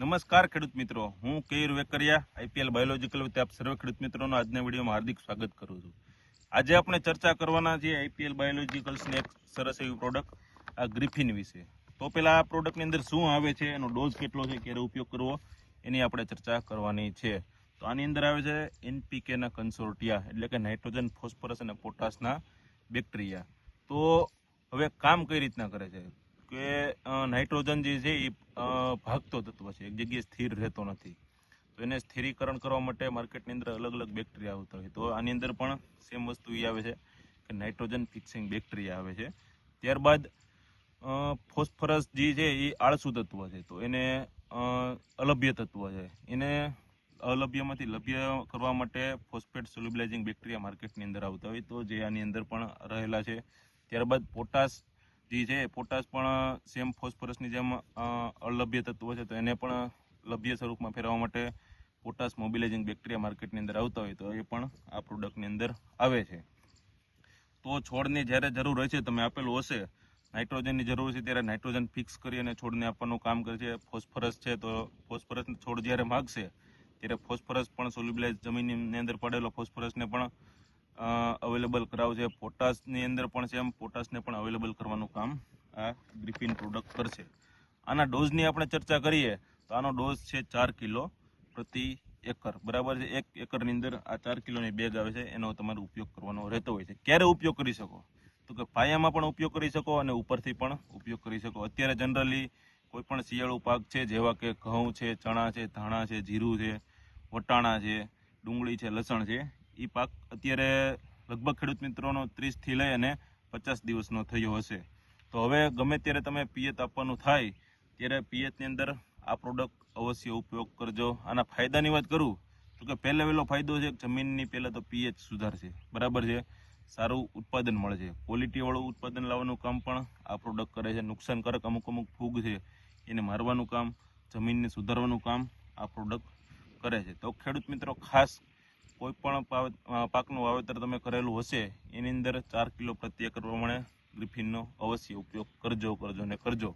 નમસ્કાર, ખેડૂત મિત્રો. હું કેયુર વેકરિયા, આઈપીએલ બાયોલોજીકલ વતી આપ સર્વે ખેડૂત મિત્રોનું આજના વિડીયોમાં હાર્દિક સ્વાગત કરું છું. આજે આપણે ચર્ચા કરવાના છીએ આઈપીએલ બાયોલોજીકલ્સની એક સરસ એવી પ્રોડક્ટ આ ગ્રિફિન વિશે. તો પેલા આ પ્રોડક્ટની અંદર શું આવે છે, એનો ડોઝ કેટલો છે ક્યારે ઉપયોગ કરવો, એની આપણે ચર્ચા કરવાની છે. તો આની અંદર આવે છે એનપીકેના કન્સોર્ટિયા એટલે કે નાઇટ્રોજન ફોસ્ફરસ અને પોટાશના બેક્ટેરિયા તો હવે કામ કઈ રીતના કરે છે? કે નાઇટ્રોજન જે છે એ ભાગતો તત્વ છે. એક જગ્યાએ સ્થિર રહેતો નથી. તો એને સ્થિરીકરણ કરવા માટે માર્કેટની અંદર અલગ અલગ બેક્ટેરિયા આવતા હોય તો આની અંદર પણ સેમ વસ્તુ એ આવે છે કે નાઇટ્રોજન ફિક્સિંગ બેક્ટેરિયા આવે છે. ત્યારબાદ ફોસ્ફરસ જે છે એ આળસુ તત્વ છે. તો એને અલભ્ય તત્વ છે. એને અલભ્યમાંથી લભ્ય કરવા માટે ફોસ્ફેટ સોલ્યુબલાઇઝિંગ બેક્ટેરિયા માર્કેટની અંદર આવતા હોય. તો જે આની અંદર પણ રહેલા છે. ત્યારબાદ પોટાશ જે છે, પોટાશ પણ, સેમ ફોસ્ફરસની જેમ અલભ્ય તત્વ છે, તો એને પણ લભ્ય સ્વરૂપમાં ફેરવવા માટે પોટાશ મોબિલાઇઝિંગ બેક્ટેરિયા માર્કેટની અંદર આવતા હોય, તો એ પણ આ પ્રોડક્ટની અંદર આવે છે. તો છોડની જ્યારે જરૂર હોય છે, તમે આપેલું હશે, નાઇટ્રોજનની જરૂર છે, ત્યારે નાઇટ્રોજન ફિક્સ કરી અને છોડને આપવાનું કામ કરે છે. ફોસ્ફરસ છે, તો ફોસ્ફરસ છોડ જ્યારે માગશે, ત્યારે ફોસ્ફરસ પણ સોલ્યુબલાઇઝ જમીનની અંદર પડેલો ફોસ્ફરસને પણ અવેલેબલ કરાવશે પોટાશની અંદર પણ સેમ પોટાશને પણ અવેલેબલ કરવાનું કામ આ ગ્રીફિન પ્રોડક્ટ કરશે આના ડોઝની આપણે ચર્ચા કરીએ, તો આનો ડોઝ છે ચાર કિલો પ્રતિ એકર. બરાબર છે? એક એકરની અંદર આ ચાર કિલોની બેગ આવે છે, એનો તમારે ઉપયોગ કરવાનો રહેતો હોય છે. ક્યારે ઉપયોગ કરી શકો? તો કે પાયામાં પણ ઉપયોગ કરી શકો અને ઉપરથી પણ ઉપયોગ કરી શકો. અત્યારે જનરલી કોઈ પણ શિયાળુ પાક છે, જેવા કે ઘઉં છે, ચણા છે, ધાણા છે, જીરું છે, વટાણા છે, ડુંગળી છે, લસણ છે એ પાક અત્યારે લગભગ ખેડૂત મિત્રોનો ત્રીસથી લઈ અને પચાસ દિવસનો થયો હશે. તો હવે ગમે ત્યારે તમે પિયત આપવાનું થાય, ત્યારે પિયતની અંદર આ પ્રોડક્ટ અવશ્ય ઉપયોગ કરજો. આના ફાયદાની વાત કરું, તો કે પહેલો વહેલો ફાયદો છે, જમીનની પહેલાં તો પીએચ સુધારશે. બરાબર છે? સારું ઉત્પાદન મળે છે ક્વોલિટીવાળું ઉત્પાદન લાવવાનું કામ પણ આ પ્રોડક્ટ કરે છે. નુકસાનકારક અમુક અમુક ફૂગ છે, એને મારવાનું કામ, જમીનને સુધારવાનું કામ આ પ્રોડક્ટ કરે છે. તો ખેડૂત મિત્રો, ખાસ કોઈ પણ પાકનું વાવેતર તમે કરેલું હશે, એની અંદર ચાર કિલો પ્રતિ એકર પ્રમાણે ગ્રીફિનનો અવશ્ય ઉપયોગ કરજો કરજો ને કરજો.